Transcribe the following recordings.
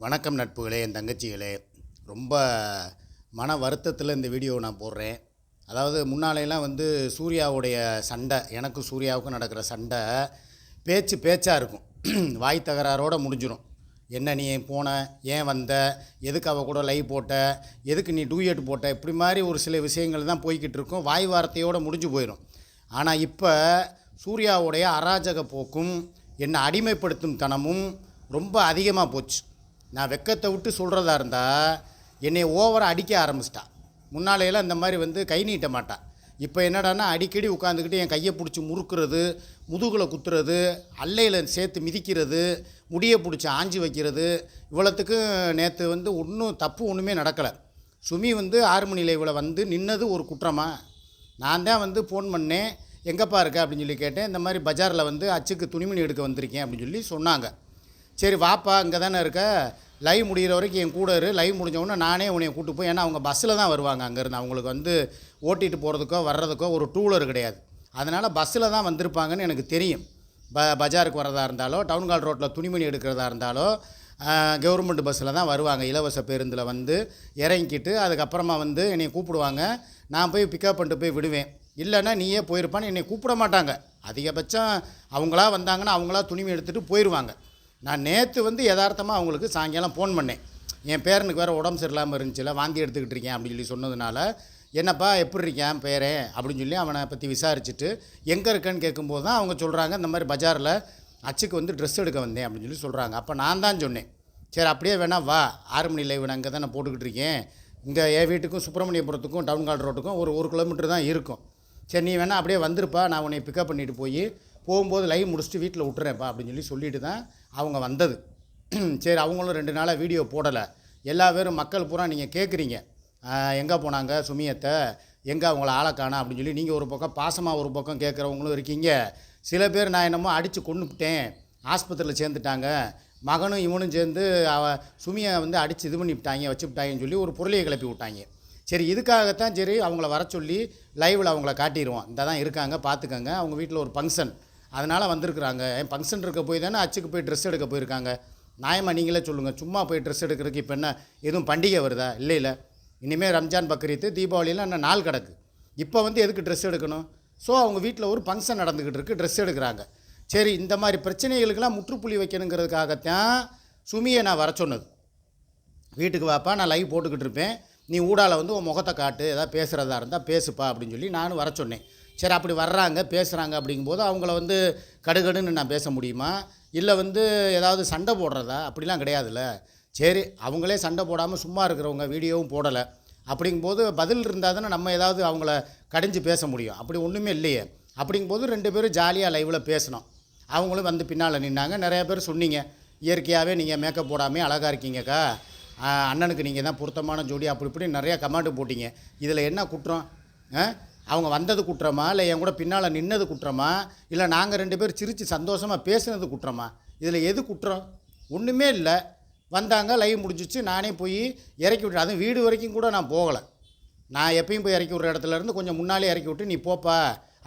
வணக்கம் நட்புகளே என் தங்கச்சிகளே. ரொம்ப மன வருத்தத்தில் இந்த வீடியோவை நான் போடுறேன். அதாவது முன்னாலையெல்லாம் வந்து சூர்யாவுடைய சண்டை எனக்கும் சூர்யாவுக்கும் நடக்கிற சண்டை பேச்சு பேச்சாக இருக்கும். வாய் தகராறோடு முடிஞ்சிடும் என்ன நீ போன? ஏன் வந்த? எதுக்கு அவள் கூட லைவ் போட்ட? எதுக்கு நீ டூயட் போட்ட? இப்படி மாதிரி ஒரு சில விஷயங்கள் தான் போய்கிட்டு இருக்கும். வாய் வார்த்தையோடு முடிஞ்சு போயிடும் ஆனால் இப்போ சூர்யாவுடைய அராஜக போக்கும் என்னை அடிமைப்படுத்தும் தனமும் ரொம்ப அதிகமாக போச்சு. நான் வெக்கத்தை விட்டு சொல்கிறதா இருந்தால் என்னை ஓவராக அடிக்க ஆரம்பிச்சிட்டா. முன்னாலையெல்லாம் இந்த மாதிரி வந்து கை நீட்ட மாட்டான் இப்போ என்னடான்னா அடிக்கடி உட்காந்துக்கிட்டு என் கையை பிடிச்சி முறுக்கிறது முதுகில் குத்துறது அல்லையில் சேர்த்து மிதிக்கிறது முடியை பிடிச்சி ஆஞ்சி வைக்கிறது இவ்வளோத்துக்கும் நேற்று வந்து ஒன்றும் தப்பு ஒன்றுமே நடக்கலை. சுமி வந்து ஆறு மணி லைவில் வந்து நின்னது ஒரு குற்றமா? நான் தான் வந்து ஃபோன் பண்ணேன். எங்கேப்பா இருக்க? அப்படின்னு சொல்லி கேட்டேன். இந்த மாதிரி பஜாரில் வந்து அச்சுக்கு துணிமணி எடுக்க வந்திருக்கேன் அப்படின்னு சொல்லி சொன்னாங்க. சரி வாப்பா இங்கே தானே இருக்க? லைவ் முடிகிற வரைக்கும் என் கூட இரு. லைவ் முடிஞ்சவுடனே நானே உன்னை கூட்டு போய் ஏன்னா அவங்க பஸ்ஸில் தான் வருவாங்க அங்கேருந்து. அவங்களுக்கு வந்து ஓட்டிகிட்டு போகிறதுக்கோ வர்றதுக்கோ ஒரு டூலர் கிடையாது. அதனால் பஸ்ஸில் தான் வந்திருப்பாங்கன்னு எனக்கு தெரியும். ப பஜாருக்கு வரதா இருந்தாலோ டவுன் கால் ரோட்டில் துணிமணி எடுக்கிறதா இருந்தாலோ கவர்மெண்ட் பஸ்ஸில் தான் வருவாங்க. இலவச பேருந்தில் வந்து இறங்கிக்கிட்டு அதுக்கப்புறமா வந்து என்னை கூப்பிடுவாங்க. நான் போய் பிக்கப் பண்ணிட்டு போய் விடுவேன். இல்லைன்னா நீயே போயிருப்பான்னு என்னை கூப்பிட மாட்டாங்க. அதிகபட்சம் அவங்களா வந்தாங்கன்னா அவங்களா துணிமணி எடுத்துகிட்டு போயிடுவாங்க நான் நேற்று வந்து யதார்த்தமாக அவங்களுக்கு சாயங்காலம் ஃபோன் பண்ணேன். என் பேரனுக்கு வேறு உடம்பு சரியில்லாமல் இருந்துச்சுல வாந்தி எடுத்துக்கிட்டு இருக்கேன் அப்படின்னு சொல்லி சொன்னதுனால என்னப்பா எப்படி இருக்கேன் பேரே? அப்படின்னு சொல்லி அவனை பற்றி விசாரிச்சுட்டு எங்கே இருக்கேன்னு கேட்கும்போது தான் அவங்க சொல்கிறாங்க இந்த மாதிரி பஜாரில் அச்சுக்கு வந்து ட்ரெஸ் எடுக்க வந்தேன் அப்படின்னு சொல்லி சொல்கிறாங்க அப்போ நான் தான் சொன்னேன் சரி அப்படியே வேணா வா. ஆறு மணி லைவ் நான் இங்கே தான் நான் போட்டுக்கிட்டு இருக்கேன். இங்கே என் வீட்டுக்கும் சுப்பிரமணியபுரத்துக்கும் டவுன் கால் ரோட்டுக்கும் ஒரு ஒரு கிலோமீட்டர் தான் இருக்கும். சரி நீ வேணா அப்படியே வந்திருப்பா. நான் உன்னை பிக்கப் பண்ணிட்டு போய் போகும்போது லைவ் முடிச்சுட்டு வீட்டில் விட்டுறேன்ப்பா அப்படின்னு சொல்லி சொல்லிட்டு தான் அவங்க வந்தது. சரி அவங்களும் ரெண்டு நாளாக வீடியோ போடலை. எல்லா பேரும் மக்கள் பூரா நீங்கள் கேட்குறீங்க எங்கே போனாங்க சுமியத்தை? எங்கே அவங்கள ஆளை காணா? அப்படின்னு சொல்லி நீங்கள் ஒரு பக்கம் பாசமாக ஒரு பக்கம் கேட்குறவங்களும் இருக்கீங்க. சில பேர் நான் என்னமோ அடித்து கொண்டுட்டேன் ஆஸ்பத்திரியில் சேர்ந்துட்டாங்க. மகனும் இவனும் சேர்ந்து அவ சுமியை வந்து அடித்து இது பண்ணிவிட்டாங்க வச்சுவிட்டாங்கன்னு சொல்லி ஒரு பொருளையை கிளப்பி விட்டாங்க. சரி இதுக்காகத்தான் சரி அவங்கள வர சொல்லி லைவில் அவங்கள காட்டிடுவோம் இந்த தான் இருக்காங்க பார்த்துக்கங்க அவங்க வீட்டில் ஒரு ஃபங்க்ஷன் அதனால் வந்திருக்கிறாங்க. என் ஃபங்க்ஷன் இருக்க போய் தானே அச்சுக்கு போய் ட்ரெஸ் எடுக்க போயிருக்காங்க. நியாயமா நீங்களே சொல்லுங்கள் சும்மா போய் ட்ரெஸ் எடுக்கிறதுக்கு இப்போ என்ன? எதுவும் பண்டிகை வருதா? இல்லை இல்லை. இனிமேல் ரம்ஜான் பக்ரீத்து தீபாவளியெலாம் என்ன நாள் கிடக்கு. இப்போ வந்து எதுக்கு ட்ரெஸ் எடுக்கணும்? ஸோ அவங்க வீட்டில் ஒரு ஃபங்க்ஷன் நடந்துக்கிட்டு இருக்குது ட்ரெஸ் எடுக்கிறாங்க. சரி இந்த மாதிரி பிரச்சனைகளுக்கெல்லாம் முற்றுப்புள்ளி வைக்கணுங்கிறதுக்காகத்தான் சுமியை நான் வர சொன்னது. வீட்டுக்கு வாப்பா நான் லைவ் போட்டுக்கிட்டு இருப்பேன். நீ ஊடால வந்து உன் முகத்தை காட்டு. ஏதாவது பேசுகிறதா இருந்தால் பேசுப்பா அப்படின்னு சொல்லி நானும் வர சொன்னேன். சரி அப்படி வர்றாங்க பேசுகிறாங்க அப்படிங்கும்போது அவங்கள வந்து கடுகடுன்னு நான் பேச முடியுமா? இல்லை வந்து ஏதாவது சண்டை போடுறதா? அப்படிலாம் கிடையாதுல்ல. சரி அவங்களே சண்டை போடாமல் சும்மா இருக்கிறவங்க வீடியோவும் போடலை. அப்படிங்கும்போது பதில் இருந்தால் தானே நம்ம ஏதாவது அவங்கள கடிஞ்சு பேச முடியும். அப்படி ஒன்றுமே இல்லையே. அப்படிங்கும்போது ரெண்டு பேரும் ஜாலியாக லைவில் பேசினோம். அவங்களும் வந்து பின்னால் நின்னாங்க. நிறைய பேர் சொன்னீங்க இயற்கையாகவே நீங்கள் மேக்கப் போடாமல் அழகாக இருக்கீங்கக்கா. அண்ணனுக்கு நீங்கள் தான் பொருத்தமான ஜோடி அப்படி இப்படி நிறையா கமெண்ட் போட்டீங்க. இதில் என்ன குற்றம்? ஆ? அவங்க வந்தது குற்றமா? இல்லை என் கூட பின்னால் நின்னது குற்றமா? இல்லை நாங்கள் ரெண்டு பேர் சிரித்து சந்தோஷமாக பேசுனது குற்றமா? இதில் எது குற்றம்? ஒன்றுமே இல்லை. வந்தாங்க லைவ் முடிஞ்சிச்சு. நானே போய் இறக்கி விட்டு அதுவும் வீடு வரைக்கும் கூட நான் போகலை. நான் எப்பயும் போய் இறக்கி விட்ற இடத்துல இருந்து கொஞ்சம் முன்னாலே இறக்கி விட்டு நீ போப்பா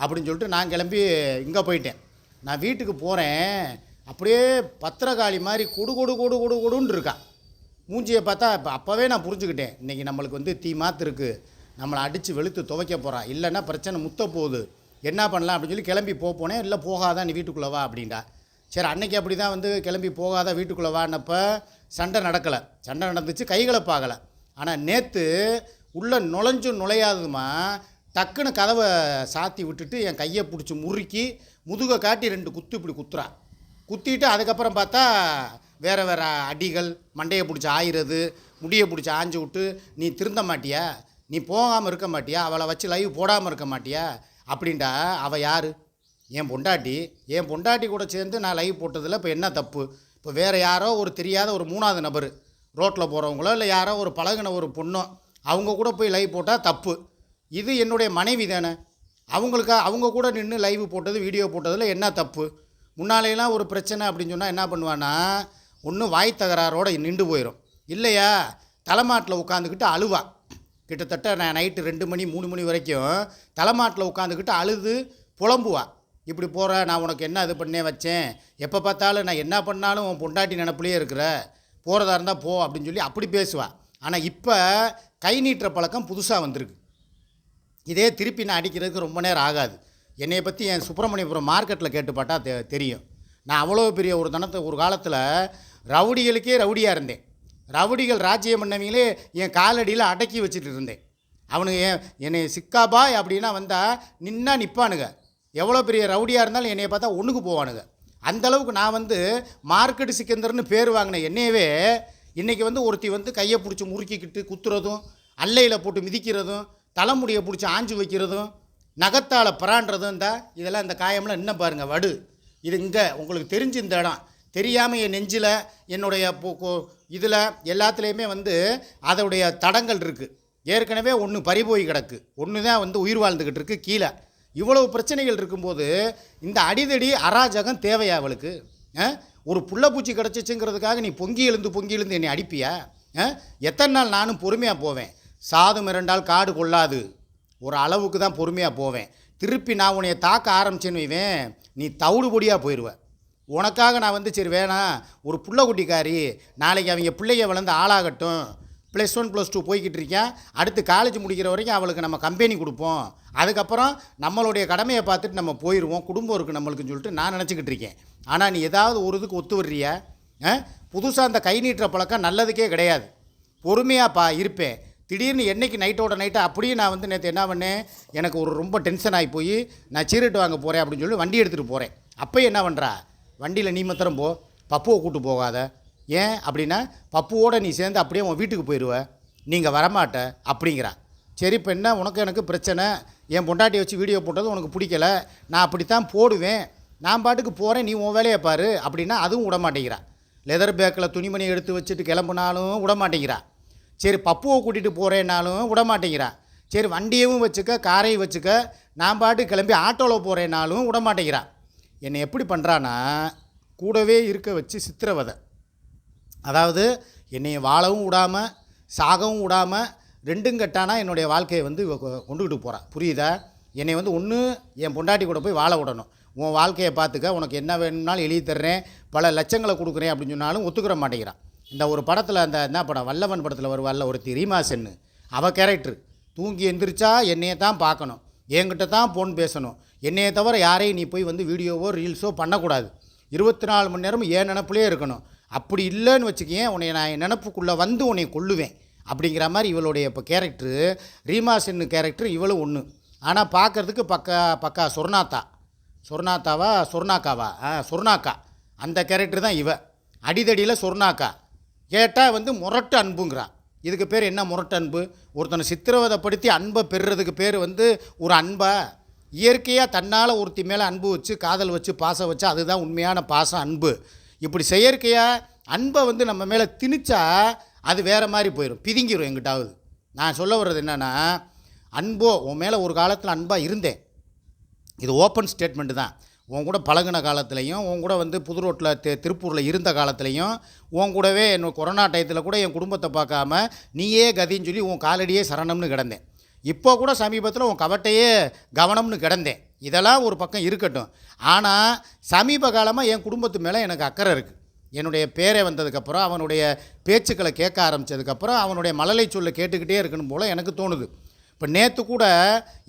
அப்படின்னு சொல்லிட்டு நான் கிளம்பி இங்கே போயிட்டேன். நான் வீட்டுக்கு போகிறேன் அப்படியே பத்திரகாளி மாதிரி குடு கொடு குடு கொடு கொடுன்னு இருக்கான் மூஞ்சியை பார்த்தா இப்போ அப்போவே நான் புரிஞ்சுக்கிட்டேன். இன்றைக்கி நம்மளுக்கு வந்து தீ மாத்து இருக்குது நம்மளை அடித்து வெளுத்து துவைக்க போகிறா இல்லைன்னா பிரச்சனை முத்த போகுது. என்ன பண்ணலாம் அப்படின்னு சொல்லி கிளம்பி போனே போனேன். இல்லை போகாதான் நீ வீட்டுக்குள்ளவா அப்படின்டா சரி அன்னைக்கு அப்படி தான் வந்து கிளம்பி போகாத வீட்டுக்குள்ளவான்னப்போ சண்டை நடக்கலை. சண்டை நடந்துச்சு கைகளை கைகலப்பாகலை ஆனால் நேற்று உள்ளே நுழைஞ்சும் நுழையாததுமா டக்குன்னு கதவை சாத்தி விட்டுட்டு என் கையை பிடிச்சி முறுக்கி முதுகை காட்டி ரெண்டு குத்து இப்படி குத்துறா. குத்திட்டு அதுக்கப்புறம் பார்த்தா வேறு வேறு அடிகள் மண்டையை பிடிச்சி ஆயிறது முடியை பிடிச்சி ஆஞ்சு விட்டு நீ திருந்த மாட்டியா? நீ போகாமல் இருக்க மாட்டியா? அவளை வச்சு லைவ் போடாமல் இருக்க மாட்டியா? அப்படின்டா அவள் யார்? என் பொண்டாட்டி. என் பொண்டாட்டி கூட சேர்ந்து நான் லைவ் போட்டதில் இப்போ என்ன தப்பு? இப்போ வேறு யாரோ ஒரு தெரியாத ஒரு மூணாவது நபர். ரோட்டில் போகிறவங்களோ இல்லை யாரோ ஒரு பழகுன ஒரு பொண்ணோ அவங்க கூட போய் லைவ் போட்டால் தப்பு. இது என்னுடைய மனைவி தானே. அவங்களுக்கா அவங்க கூட நின்று லைவ் போட்டது வீடியோ போட்டதில் என்ன தப்பு? முன்னாலேலாம் ஒரு பிரச்சனை அப்படின்னு சொன்னால் என்ன பண்ணுவான்னா ஒன்று வாய் தகராறோட நின்று போயிடும் இல்லையா? தலைமாட்டில் உட்காந்துக்கிட்டு அழுவா. கிட்டத்தட்ட நான் நைட்டு ரெண்டு மணி மூணு மணி வரைக்கும் தலைமாட்டில் உட்காந்துக்கிட்டு அழுது புலம்புவா. இப்படி போகிற நான் உனக்கு என்ன இது பண்ணே வச்சேன்? எப்போ பார்த்தாலும் நான் என்ன பண்ணாலும் உன் பொண்டாட்டி நினப்புலேயே இருக்கிற. போகிறதா இருந்தால் போ அப்படின்னு சொல்லி அப்படி பேசுவா. ஆனால் இப்போ கை நீட்டுற பழக்கம் புதுசாக வந்திருக்கு. இதே திருப்பி நான் அடிக்கிறதுக்கு ரொம்ப நேரம் ஆகாது. என்னையை பற்றி என் சுப்பிரமணியபுரம் மார்க்கெட்டில் கேட்டு பார்த்தா தெ தெரியும். நான் அவ்வளோ பெரிய ஒரு தனத்தை ஒரு காலத்தில் ரவுடிகளுக்கே ரவுடியாக இருந்தேன். ரவுடிகள் ராஜ்யம் பண்ணவங்களே என் காலடியில் அடக்கி வச்சுட்டு இருந்தேன். அவனுங்க என் என்னை சிக்காபாய் அப்படின்னா வந்தால் நின்னா நிற்பானுங்க எவ்வளோ பெரிய ரவுடியாக இருந்தாலும் என்னையை பார்த்தா ஒன்றுக்கு போவானுங்க. அந்த அளவுக்கு நான் வந்து மார்க்கெட்டு சிக்கந்தர்னு பேர் வாங்கின என்னையவே இன்றைக்கி வந்து ஒருத்தி வந்து கையை பிடிச்சி முறுக்கிக்கிட்டு குத்துறதும் அல்லையில் போட்டு மிதிக்கிறதும் தலைமுடியை பிடிச்சி ஆஞ்சு வைக்கிறதும் நகத்தால் பிறான்றதும் இந்த இதெல்லாம் இந்த காயம்லாம் இன்னும் பாருங்கள் வடு. இது இங்கே உங்களுக்கு தெரிஞ்சு இந்த இடம். தெரியாமல் என் நெஞ்சில் என்னுடைய இதில் எல்லாத்துலேயுமே வந்து அதோடைய தடங்கள் இருக்குது ஏற்கனவே ஒன்று பறிபோய் கிடக்கு. ஒன்று தான் வந்து உயிர் வாழ்ந்துக்கிட்டு இருக்கு கீழே. இவ்வளவு பிரச்சனைகள் இருக்கும்போது இந்த அடிதடி அராஜகம் தேவையா அவளுக்கு? ஆ? ஒரு புள்ளப்பூச்சி கிடச்சிச்சுங்கிறதுக்காக நீ பொங்கி எழுந்து பொங்கி எழுந்து என்னை அடிப்பியா? ஆ? எத்தனை நாள் நானும் பொறுமையாக போவேன்? சாது மிரண்டால் காடு கொள்ளாது. ஒரு அளவுக்கு தான் பொறுமையாக போவேன். திருப்பி நான் உன்னைய தாக்க ஆரம்பிச்சேன்னு வைவேன். நீ தவிடுபொடியாக போயிடுவேன் உனக்காக நான் வந்து சரி வேணாம் ஒரு புள்ள குட்டிக்காரி நாளைக்கு அவங்க பிள்ளைய வளர்ந்து ஆளாகட்டும். ப்ளஸ் ஒன் ப்ளஸ் டூ போய்கிட்டு இருக்கேன் அடுத்து காலேஜ் முடிக்கிற வரைக்கும் அவளுக்கு நம்ம கம்பெனி கொடுப்போம். அதுக்கப்புறம் நம்மளுடைய கடமையை பார்த்துட்டு நம்ம போயிடுவோம் குடும்பம் இருக்குது நம்மளுக்குன்னு சொல்லிட்டு நான் நினச்சிக்கிட்டு இருக்கேன். ஆனால் நீ ஏதாவது ஒரு இதுக்கு ஒத்து வர்றியா? புதுசாக அந்த கை நீட்டுற பழக்கம் நல்லதுக்கே கிடையாது. பொறுமையாப்பா இருப்பேன். திடீர்னு என்றைக்கு நைட்டோட நைட்டு அப்படியே நான் வந்து நேற்று என்ன பண்ணேன்? எனக்கு ஒரு ரொம்ப டென்ஷன் ஆகி போய் நான் சீரட்டு வாங்க போகிறேன் அப்படின்னு சொல்லி வண்டி எடுத்துகிட்டு போகிறேன் அப்போ என்ன பண்ணுறா வண்டியில் நீ மாத்திரம் போ பப்புவை கூட்டு போகாத. ஏன் அப்படின்னா பப்புவோடு நீ சேர்ந்து அப்படியே உன் வீட்டுக்கு போயிடுவ நீங்கள் வரமாட்ட அப்படிங்கிறா. சரி இப்போ என்ன? உனக்கு எனக்கு பிரச்சனை. என் பொண்டாட்டியை வச்சு வீடியோ போட்டது உனக்கு பிடிக்கல. நான் அப்படித்தான் போடுவேன். நான் பாட்டுக்கு போகிறேன் நீ உன் வேலையை பாரு. அப்படின்னா அதுவும் விட மாட்டேங்கிறா லெதர் பேக்கில் துணிமணி எடுத்து வச்சுட்டு கிளம்புனாலும் விட மாட்டேங்கிறா சரி பப்புவை கூட்டிகிட்டு போகிறேன்னாலும் விட மாட்டேங்கிறா சரி வண்டியவும் வச்சுக்க காரையும் வச்சுக்க நான் பாட்டு கிளம்பி ஆட்டோவில் போகிறேன்னாலும் விட மாட்டேங்கிறா என்னை எப்படி பண்ணுறான்னா கூடவே இருக்க வச்சு சித்திரவதை. அதாவது என்னை வாழவும் விடாமல் சாகவும் விடாமல் ரெண்டும் கட்டானா என்னுடைய வாழ்க்கையை வந்து கொ- கொண்டுக்கிட்டு போகிறான் புரியுதா? என்னை வந்து ஒன்று என் பொண்டாட்டி கூட போய் வாழ விடணும். உன் வாழ்க்கையை பார்த்துக்க உனக்கு என்ன வேணும்னாலும் எழுதி தர்றேன் பல லட்சங்களை கொடுக்குறேன் அப்படின்னு சொன்னாலும் ஒத்துக்கிற மாட்டேங்கிறான் இந்த ஒரு படத்தில் அந்த என்ன படம் வல்லவன் படத்தில் வருவாள்ல ஒருத்தி ரீமா சென்னு. அவள் கேரக்டர் தூங்கி எந்திரிச்சா என்னையை தான் பார்க்கணும். என்கிட்ட தான் ஃபோன் பேசணும். என்னையை தவிர யாரையும் நீ போய் வந்து வீடியோவோ ரீல்ஸோ பண்ணக்கூடாது. இருபத்தி நாலு மணி நேரமும் ஏன் நினப்புலேயே இருக்கணும். அப்படி இல்லைன்னு வச்சுக்கேன் உன்னை நான் என் நினப்புக்குள்ளே வந்து உன்னை கொள்ளுவேன் அப்படிங்கிற மாதிரி இவளுடைய இப்போ கேரக்டரு ரீமா சென்னு கேரக்டர் இவளும் ஒன்று ஆனால் பார்க்கறதுக்கு பக்கா பக்கா சொர்ணாத்தா. சொர்ணாத்தாவா சொர்ணாக்காவா? ஆ சொர்ணாக்கா. அந்த கேரக்டர் தான் இவ. அடிதடியில் சொர்ணாக்கா. கேட்டால் வந்து முரட்டு அன்புங்கிறா. இதுக்கு பேர் என்ன முரட்டு அன்பு? ஒருத்தனை சித்திரவதைப்படுத்தி அன்பை பெறுறதுக்கு பேர் வந்து ஒரு அன்பா? இயற்கையாக தன்னால் ஒருத்தி மேலே அன்பு வச்சு காதல் வச்சு பாசம் வச்சு அதுதான் உண்மையான பாசம் அன்பு. இப்படி செயற்கையாக அன்பை வந்து நம்ம மேலே திணிச்சா அது வேறு மாதிரி போயிடும் பிதுங்கிரும் எங்கிட்டாவது. நான் சொல்ல வர்றது என்னென்னா அன்போ உன் மேலே ஒரு காலத்தில் அன்பாக இருந்தேன். இது ஓப்பன் ஸ்டேட்மெண்ட்டு தான். உன் கூட பழகுன காலத்துலேயும் உன் கூட வந்து புது ரோட்டில் திருப்பூரில் இருந்த காலத்துலேயும் உன் கூடவே என்ன கொரோனா டயத்தில் கூட என் குடும்பத்தை பார்க்காம நீயே கதின்னு சொல்லி உன் காலடியே சரணம்னு கிடந்தேன். இப்போ கூட சமீபத்தில் உன் கவட்டையே கவனம்னு கிடந்தேன். இதெல்லாம் ஒரு பக்கம் இருக்கட்டும். ஆனால் சமீப காலமாக என் குடும்பத்து மேலே எனக்கு அக்கறை இருக்குது என்னுடைய பேரை வந்ததுக்கப்புறம் அவனுடைய பேச்சுக்களை கேட்க ஆரம்பித்ததுக்கப்புறம் அவனுடைய மழலை சொல்ல கேட்டுக்கிட்டே இருக்கணும் போல் எனக்கு தோணுது. இப்போ நேற்று கூட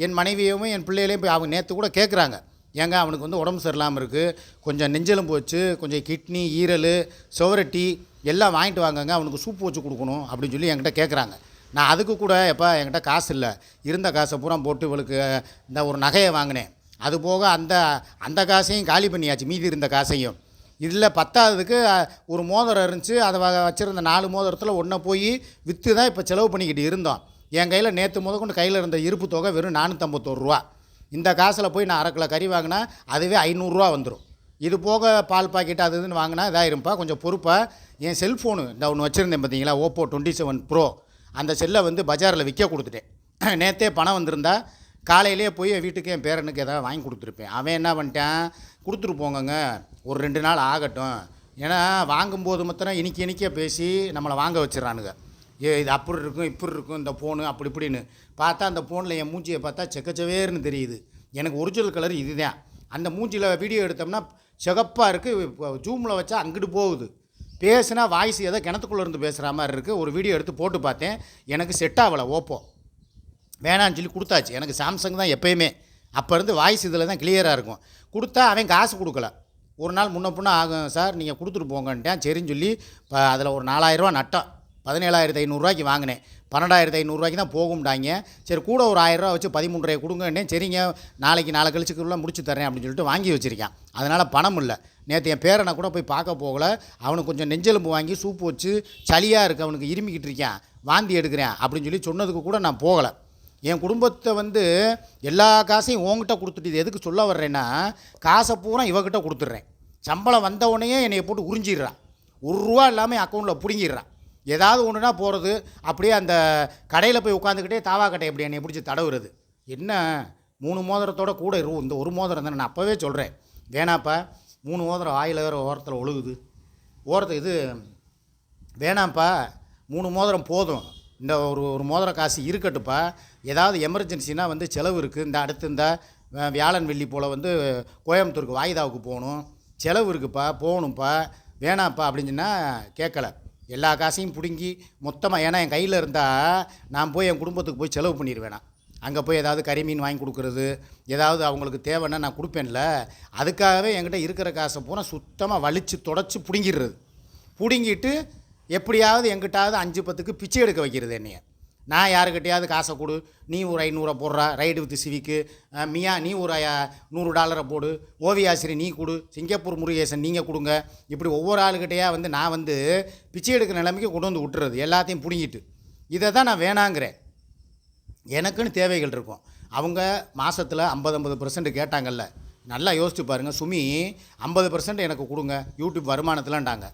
என் மனைவியையும் என் பிள்ளைகளையும் போய் அவங்க நேற்று கூட கேட்குறாங்க ஏங்க அவனுக்கு வந்து உடம்பு சரியில்லாமல் இருக்குது கொஞ்சம் நெஞ்சலும் போச்சு. கொஞ்சம் கிட்னி ஈரல் சுவரட்டி எல்லாம் வாங்கிட்டு வாங்கங்க. அவனுக்கு சூப் வச்சு கொடுக்கணும் அப்படின்னு சொல்லி என்கிட்ட கேட்குறாங்க நான் அதுக்கு கூட எப்போ என்கிட்ட காசு இல்லை இருந்த காசை பூரா போட்டு இவளுக்கு இந்த ஒரு நகையை வாங்கினேன். அது போக அந்த அந்த காசையும் காலி பண்ணியாச்சு மீதி இருந்த காசையும். இதில் பத்தாவதுக்கு ஒரு மோதிரம் இருந்துச்சு. அதை வ- நாலு மோதிரத்தில் ஒன்றை போய் விற்று தான் இப்போ செலவு பண்ணிக்கிட்டு இருந்தோம். என் கையில் நேற்று முத கொண்டு கையில் இருந்த இருப்பு தொகை வெறும் நானூற்றம்பத்தோரு ரூபா. இந்த காசில் போய் நான் அரை கிலோ கறி வாங்கினா அதுவே ஐநூறுரூவா வந்துடும் இது போக பால் பாக்கெட் அது இதுன்னு வாங்கினா இதாயிருப்பா கொஞ்சம் பொறுப்பாக என் செல்ஃபோனு இந்த ஒன்று வச்சுருந்தேன் பார்த்தீங்களா ஓப்போ டுவெண்ட்டி செவன் ப்ரோ. அந்த செல்லை வந்து பஜாரில் விற்க கொடுத்துட்டேன். நேற்றே பணம் வந்திருந்தா காலையிலேயே போய் என் வீட்டுக்கு என் பேரனுக்கு ஏதாவது வாங்கி கொடுத்துருப்பேன். அவன் என்ன பண்ணிட்டான்? கொடுத்துட்டு போங்கங்க. ஒரு ரெண்டு நாள் ஆகட்டும். ஏன்னா வாங்கும்போது மாத்திரம் இனிக்க இனிக்க பேசி நம்மளை வாங்க வச்சிடறானுங்க. ஏ இது அப்படி இருக்கும் இப்படி இருக்கும் இந்த ஃபோனு அப்படி இப்படின்னு. பார்த்தா அந்த ஃபோனில் என் மூஞ்சியை பார்த்தா செக்கச்சவேர்னு தெரியுது. எனக்கு ஒரிஜினல் கலர் இதுதான். அந்த மூஞ்சியில் வீடியோ எடுத்தோம்னா சிகப்பாக இருக்குது ஜூமில் வச்சா அங்கிட்டு போகுது. பேசுனா வாய்ஸ் ஏதோ கிணத்துக்குள்ளே இருந்து பேசுகிற மாதிரி இருக்குது ஒரு வீடியோ எடுத்து போட்டு பார்த்தேன். எனக்கு செட் ஆகலை ஓப்போ. வேணான்னு சொல்லி கொடுத்தாச்சு. எனக்கு சாம்சங் தான் எப்போயுமே. அப்போ இருந்து வாய்ஸ் இதில் தான் கிளியராக இருக்கும். கொடுத்தா அவன் காசு கொடுக்கல. ஒரு நாள் முன்ன பின்ன ஆகும் சார் நீங்கள் கொடுத்துட்டு போங்கன்ட்டேன். சரின்னு சொல்லி இப்போ அதில் ஒரு நாலாயிரரூவா நட்டம். பதினேழாயிரத்து ஐநூறுரூவாய்க்கு வாங்கினேன். பன்னெண்டாயிரத்து ஐநூறுரூவாய்க்கு தான் போகும்டாங்க. சரி கூட ஒரு ஆயிரரூவா வச்சு பதிமூன்றரை கொடுங்கன்னே சரிங்க நாளைக்கு நாளை கழிச்சுக்குள்ளே முடிச்சு தரேன் அப்படின்னு சொல்லிட்டு வாங்கி வச்சுருக்கேன். அதனால் பணம் இல்லை. நேற்று என் பேரனை கூட போய் பார்க்க போகல. அவனுக்கு கொஞ்சம் நெஞ்செலும்பு வாங்கி சூப்பு வச்சு சளியாக இருக்குது அவனுக்கு இருமிக்கிட்டு இருக்கேன். வாந்தி எடுக்கிறேன் அப்படின்னு சொல்லி சொன்னதுக்கு கூட நான் போகலை. என் குடும்பத்தை வந்து எல்லா காசையும் உன்கிட்ட கொடுத்துட்டு இது எதுக்கு சொல்ல வர்றேன்னா காசை பூரா இவகிட்ட கொடுத்துட்றேன். சம்பளம் வந்த உடனே என்னை போட்டு உறிஞ்சிடுறான். ஒரு ரூபா இல்லாமல் அக்கௌண்ட்டில் பிடுங்கிடுறான். ஏதாவது ஒன்றுனா போகிறது அப்படியே அந்த கடையில் போய் உட்காந்துக்கிட்டே தாவா கட்டை எப்படி என்னை பிடிச்சி தடவுறது? என்ன? மூணு மோதிரத்தோட கூட இரு இந்த ஒரு மோதிரம் தானே நான் அப்போவே சொல்கிறேன் வேணாப்பா மூணு மோதிரம் ஆயில் வேறு ஓரத்தில் ஒழுகுது. ஓரத்து இது வேணாம்ப்பா மூணு மோதிரம் போதும். இந்த ஒரு ஒரு மோதிர காசு இருக்கட்டுப்பா ஏதாவது எமர்ஜென்சினா வந்து செலவு இருக்குது இந்த அடுத்து இந்த வியாழன் வெள்ளி போல் வந்து கோயம்புத்தூருக்கு வாய்தாவுக்கு போகணும். செலவு இருக்குப்பா போகணும்ப்பா. வேணாம்ப்பா அப்படின்னு சொன்னால் கேட்கல. எல்லா காசையும் பிடுங்கி மொத்தமாக ஏன்னா என் கையில் இருந்தால் நான் போய் என் குடும்பத்துக்கு போய் செலவு பண்ணிடுவேனா அங்கே போய் ஏதாவது கறி மீன் வாங்கி கொடுக்குறது ஏதாவது அவங்களுக்கு தேவைன்னா நான் கொடுப்பேன்ல. அதுக்காகவே என்கிட்ட இருக்கிற காசை பூரா சுத்தமாக வலிச்சு தொடச்சி பிடுங்கிடுறது. பிடுங்கிட்டு எப்படியாவது எங்கிட்டாவது அஞ்சு பத்துக்கு பிச்சை எடுக்க வைக்கிறது என்னைய. நான் யாருக்கிட்டையாவது காசை கொடு நீ ஒரு ஐநூறை போடுறா ரைடு வித் சிவிக்கு. மியா நீ ஒரு நூறு டாலரை போடு ஓவியாசிரி நீ கொடு சிங்கப்பூர் முருகேசன் நீங்கள் கொடுங்க. இப்படி ஒவ்வொரு ஆளுக்கிட்டையாக வந்து நான் வந்து பிச்சை எடுக்கிற நிலைமைக்கு கொண்டு வந்து விட்டுறது எல்லாத்தையும் பிடுங்கிட்டு. இதை தான் நான் வேணாங்கிறேன். எனக்குன்னு தேவைகள் இருக்கும். அவங்க மாதத்தில் ஐம்பது ஐம்பது பர்சன்ட் கேட்டாங்கல்ல. நல்லா யோசிச்சு பாருங்கள் சுமி ஐம்பது பர்சன்ட் எனக்கு கொடுங்க யூடியூப் வருமானத்தில்ண்டாங்க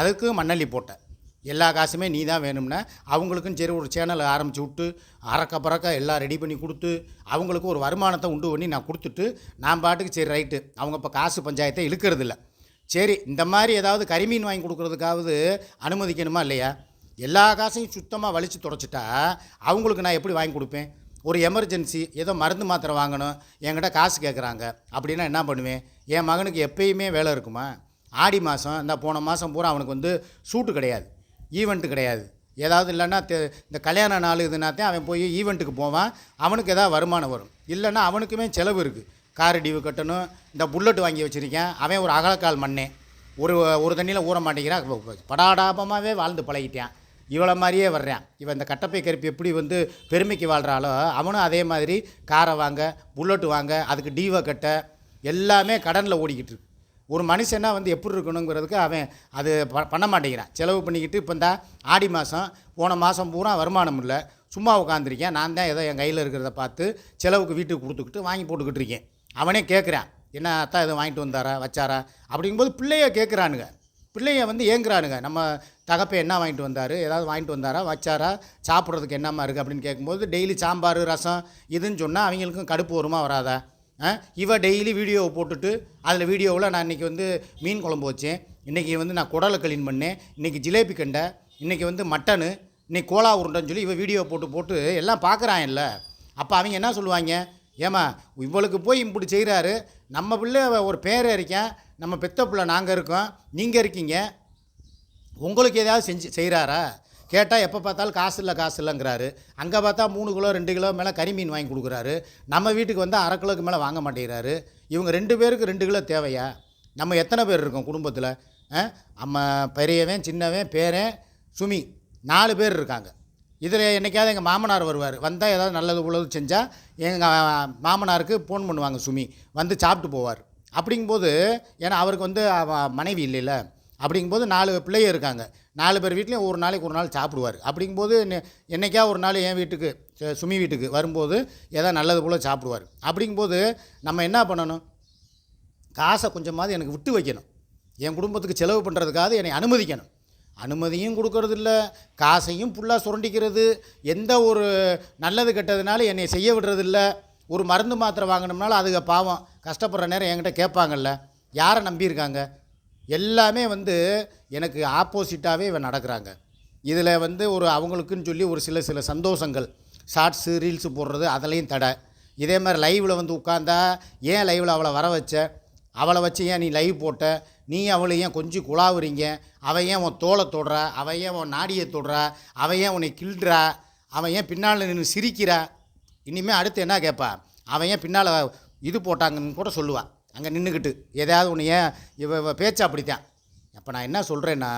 அதுக்கு மண்ணள்ளி போட்டேன். எல்லா காசுமே நீ தான் வேணும்னா அவங்களுக்கும் சரி ஒரு சேனலை ஆரம்பித்து விட்டு அறக்க பறக்க எல்லாம் ரெடி பண்ணி கொடுத்து அவங்களுக்கு ஒரு வருமானத்தை உண்டு பண்ணி நான் கொடுத்துட்டு நான் பாட்டுக்கு சரி ரைட்டு அவங்க இப்போ காசு பஞ்சாயத்தை இழுக்கிறதில்ல. சரி இந்த மாதிரி ஏதாவது கரிமீன் வாங்கி கொடுக்குறதுக்காவது அனுமதிக்கணுமா இல்லையா? எல்லா காசையும் சுத்தமாக வலித்து தொடச்சிட்டா அவங்களுக்கு நான் எப்படி வாங்கி கொடுப்பேன்? ஒரு எமர்ஜென்சி ஏதோ மருந்து மாத்திரை வாங்கணும் என்கிட்ட காசு கேட்குறாங்க அப்படின்னா என்ன பண்ணுவேன்? என் மகனுக்கு எப்பயுமே வேலை இருக்குமா? ஆடி மாதம் இந்த போன மாதம் பூரா அவனுக்கு வந்து சூட்டு கிடையாது. ஈவெண்ட்டு கிடையாது. ஏதாவது இல்லைன்னா இந்த கல்யாண நாள் இதுனாத்தான் அவன் போய் ஈவெண்ட்டுக்கு போவான். அவனுக்கு ஏதாவது வருமானம் வரும். இல்லைன்னா அவனுக்குமே செலவு இருக்குது கார் டிவு கட்டணும். இந்த புல்லட் வாங்கி வச்சுருக்கேன். அவன் ஒரு அகலக்கால் மண்ணே. ஒரு ஒரு தண்ணியில் ஊற மாட்டேங்கிறான். படாடாபமாகவே வாழ்ந்து பழகிட்டான். இவளை மாதிரியே வர்றான். இவன் இந்த கட்டப்பை கருப்பு எப்படி வந்து பெருமைக்கு வாழ்கிறாளோ அவனும் அதே மாதிரி காரை வாங்க புல்லட்டு வாங்க அதுக்கு டீவை கட்ட எல்லாமே கடனில் ஓடிக்கிட்டு இருக்கு. ஒரு மனுஷனாக வந்து எப்படி இருக்கணுங்கிறதுக்கு அவன் அது ப- பண்ண மாட்டேங்கிறான். செலவு பண்ணிக்கிட்டு இப்போ இந்த ஆடி மாதம் போன மாதம் பூரா வருமானம் இல்லை. சும்மா உட்காந்துருக்கேன் நான் தான் ஏதோ என் கையில் இருக்கிறத பார்த்து செலவுக்கு வீட்டுக்கு கொடுத்துக்கிட்டு வாங்கி போட்டுக்கிட்டு இருக்கேன். அவனே கேட்குறான் என்ன அத்தா எதுவும் வாங்கிட்டு வந்தாரா? வச்சாரா? அப்படிங்கும்போது பிள்ளைய கேட்குறானுங்க பிள்ளைய வந்து ஏங்குறானுங்க. நம்ம தகப்பை என்ன வாங்கிட்டு வந்தார்? ஏதாவது வாங்கிட்டு வந்தாரா? வச்சாரா? சாப்பிட்றதுக்கு என்னம்மா இருக்குது அப்படின்னு கேட்கும்போது டெய்லி சாம்பார் ரசம் இதுன்னு சொன்னால் அவங்களுக்கும் கடுப்பு வருமா வராதா? இவ டெய்லி வீடியோவை போட்டுட்டு அதில் வீடியோவில் நான் இன்றைக்கி வந்து மீன் குழம்பு வச்சேன். இன்றைக்கி வந்து நான் குடலை க்ளீன் பண்ணேன். இன்றைக்கி ஜிலேபி கண்டை இன்றைக்கி வந்து மட்டனு இன்றைக்கி கோலா உருண்டைன்னு சொல்லி இவ வீடியோ போட்டு போட்டு எல்லாம் பார்க்குறான் இல்லை. அப்போ அவங்க என்ன சொல்லுவாங்க? ஏம்மா இவளுக்கு போய் இப்படி செய்கிறாரு நம்ம பிள்ளை ஒரு பேரை இருக்கேன். நம்ம பெத்த பிள்ளை நாங்கள் இருக்கோம். நீங்கள் இருக்கீங்க. உங்களுக்கு ஏதாவது செஞ்சு செய்கிறாரா கேட்டால் எப்போ பார்த்தாலும் காசு இல்லை காசு இல்லைங்கிறாரு. அங்கே பார்த்தா மூணு கிலோ ரெண்டு கிலோ மேலே கறிமீன் வாங்கி கொடுக்குறாரு. நம்ம வீட்டுக்கு வந்து அரை கிலோக்கு மேலே வாங்க மாட்டேங்கிறாரு. இவங்க ரெண்டு பேருக்கு ரெண்டு கிலோ தேவையா? நம்ம எத்தனை பேர் இருக்கோம் குடும்பத்தில்? நம்ம பெரியவன் சின்னவன் பேரன் சுமி நாலு பேர் இருக்காங்க. இதில் என்னைக்காவது எங்கள் மாமனார் வருவார். வந்தால் ஏதாவது நல்லது உள்ளது செஞ்சால் எங்கள் மாமனாருக்கு ஃபோன் பண்ணுவாங்க சுமி. வந்து சாப்பிட்டு போவார். அப்படிங்கும்போது ஏன்னா அவருக்கு வந்து மனைவி இல்லைல்ல. அப்படிங்கும்போது நாலு பிள்ளைங்க இருக்காங்க. நாலு பேர் வீட்லேயும் ஒரு நாளைக்கு ஒரு நாள் சாப்பிடுவார். அப்படிங்கும்போது நெ- என்னைக்கா ஒரு நாள் என் வீட்டுக்கு சுமி வீட்டுக்கு வரும்போது எதாவது நல்லது போல் சாப்பிடுவார். அப்படிங்கும்போது நம்ம என்ன பண்ணணும்? காசை கொஞ்சமாவது எனக்கு விட்டு வைக்கணும். என் குடும்பத்துக்கு செலவு பண்ணுறதுக்காக என்னை அனுமதிக்கணும். அனுமதியும் கொடுக்கறதில்ல காசையும் ஃபுல்லாக சுரண்டிக்கிறது எந்த ஒரு நல்லது கெட்டதுனால என்னை செய்ய விடுறதில்ல. ஒரு மருந்து மாத்திரை வாங்கினோம்னாலும் அதுக்கு பாவம் கஷ்டப்படுற நேரம் என்கிட்ட கேட்பாங்கல்ல. யாரை நம்பியிருக்காங்க எல்லாமே வந்து எனக்கு ஆப்போசிட்டாகவே இவன் நடக்கிறாங்க. இதில் வந்து ஒரு அவங்களுக்குன்னு சொல்லி ஒரு சில சில சந்தோஷங்கள். ஷார்ட்ஸு ரீல்ஸு போடுறது அதுலேயும் தடை. இதே மாதிரி லைவில் வந்து உட்காந்தா ஏன் லைவில் அவளை வர வச்ச? அவளை வச்சு ஏன் நீ லைவ் போட்ட? நீ அவளை ஏன் கொஞ்சம் குழாவுறீங்க? அவன் ஏன் உன் தோலை தொடுறா? அவன் ஏன் உன் நாடியை தொடுறா? அவன் ஏன் உன்னை கிள்றா? அவன் ஏன் பின்னால் நின்று சிரிக்கிறா? இனிமேல் அடுத்து என்ன கேட்பா அவன் ஏன் பின்னால் இது போட்டாங்கன்னு கூட சொல்லுவாள் அங்கே நின்றுக்கிட்டு. எதாவது ஒன்று ஏன் இவ இவ பேச்சு அப்படித்தான். அப்போ நான் என்ன சொல்கிறேன்னா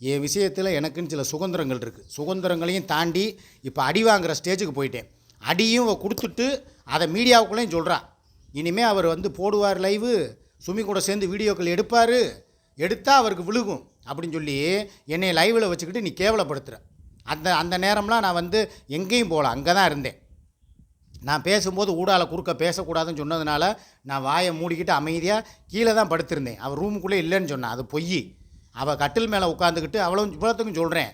என் விஷயத்தில் எனக்குன்னு சில சுதந்திரங்கள் இருக்குது சுதந்திரங்களையும் தாண்டி இப்போ அடி வாங்குற ஸ்டேஜுக்கு போயிட்டேன். அடியும் இவ கொடுத்துட்டு அதை மீடியாவுக்குள்ளேயும் சொல்கிறா இனிமேல் அவர் வந்து போடுவார் லைவு சுமி கூட சேர்ந்து வீடியோக்கள் எடுப்பார் எடுத்தால் அவருக்கு விழுகும் அப்படின்னு சொல்லி என்னை லைவில் வச்சுக்கிட்டு நீ கேவலப்படுத்துகிற அந்த அந்த நேரம்லாம் நான் வந்து எங்கேயும் போகல. அங்கே தான் இருந்தேன். நான் பேசும்போது ஊடால குறுக்க பேசக்கூடாதுன்னு சொன்னதுனால நான் வாயை மூடிக்கிட்டு அமைதியாக கீழே தான் படுத்திருந்தேன். அவள் ரூமுக்குள்ளே இல்லைன்னு சொன்னான் அது பொய். அவள் கட்டில் மேலே உட்காந்துக்கிட்டு அவ்வளோ இவ்வளோத்துக்கும் சொல்கிறேன்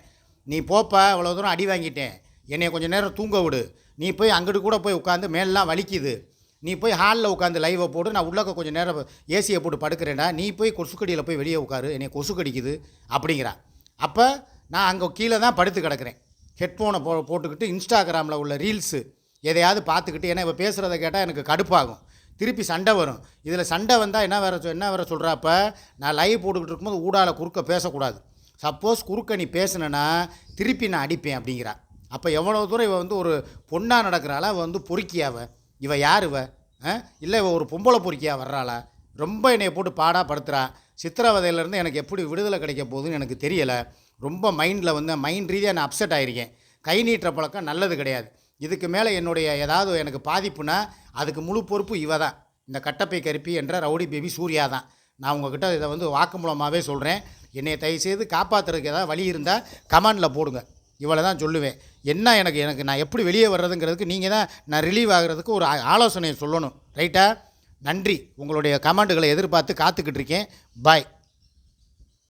நீ போப்பா அவ்வளோ தூரம் அடி வாங்கிட்டேன். என்னை கொஞ்சம் நேரம் தூங்க விடு. நீ போய் அங்கிட்டு கூட போய் உட்காந்து மேலெலாம் வலிக்குது. நீ போய் ஹாலில் உட்காந்து லைவை போட்டு நான் உள்ளக்க கொஞ்சம் நேரம் ஏசியை போட்டு படுக்கிறேன்டா. நீ போய் கொசுக்கடியில் போய் வெளியே உட்காரு. என்னை கொசு கடிக்குது அப்படிங்கிறா. அப்போ நான் அங்கே கீழே தான் படுத்து கிடக்கிறேன். ஹெட்ஃபோனை போ போட்டுக்கிட்டு இன்ஸ்டாகிராமில் உள்ள ரீல்ஸு எதையாவது பார்த்துக்கிட்டு ஏன்னா இவ பேசுகிறத கேட்டால் எனக்கு கடுப்பாகும். திருப்பி சண்டை வரும். இதில் சண்டை வந்தால் என்ன வேறு சொ- என்ன வேறு சொல்கிறாப்ப நான் லைவ் போட்டுக்கிட்டு இருக்கும்போது ஊடால குறுக்க பேசக்கூடாது. சப்போஸ் குறுக்க நீ பேசுனேன்னா திருப்பி நான் அடிப்பேன் அப்படிங்கிறா. அப்போ எவ்வளோ தூரம் இவ வந்து ஒரு பொண்ணாக நடக்கிறாளா? அவள் வந்து பொறுக்கியாவ இவ யார் இவ? இல்லை இவ ஒரு பொம்பளை பொறுக்கியா வர்றாளா? ரொம்ப என்னை போட்டு பாடாக படுத்துறா. சித்திரவதையிலேருந்து எனக்கு எப்படி விடுதலை கிடைக்க போகுதுன்னு எனக்கு தெரியலை. ரொம்ப மைண்டில் வந்து மைண்ட் ரீதியாக நான் அப்செட் ஆகிருக்கேன் கை நீட்டுற பழக்கம் நல்லது கிடையாது. இதுக்கு மேலே என்னுடைய ஏதாவது எனக்கு பாதிப்புனா அதுக்கு முழு பொறுப்பு இவ தான் இந்த கட்டப்பை கருப்பி என்ற ரவுடி பேபி சூர்யா தான். நான் உங்ககிட்ட இதை வந்து வாக்குமூலமாகவே சொல்கிறேன் என்னை தயவுசெய்து காப்பாற்றுறதுக்கு ஏதாவது வழி இருந்தால் கமெண்டில் போடுங்க. இவ்வளோ தான் சொல்லுவேன். என்ன எனக்கு எனக்கு நான் எப்படி வெளியே வர்றதுங்கிறதுக்கு நீங்கள் தான் நான் ரிலீவ் ஆகிறதுக்கு ஒரு ஆலோசனையை சொல்லணும். ரைட்டா நன்றி. உங்களுடைய கமெண்ட்டுகளை எதிர்பார்த்து காத்துக்கிட்டு இருக்கேன். பாய்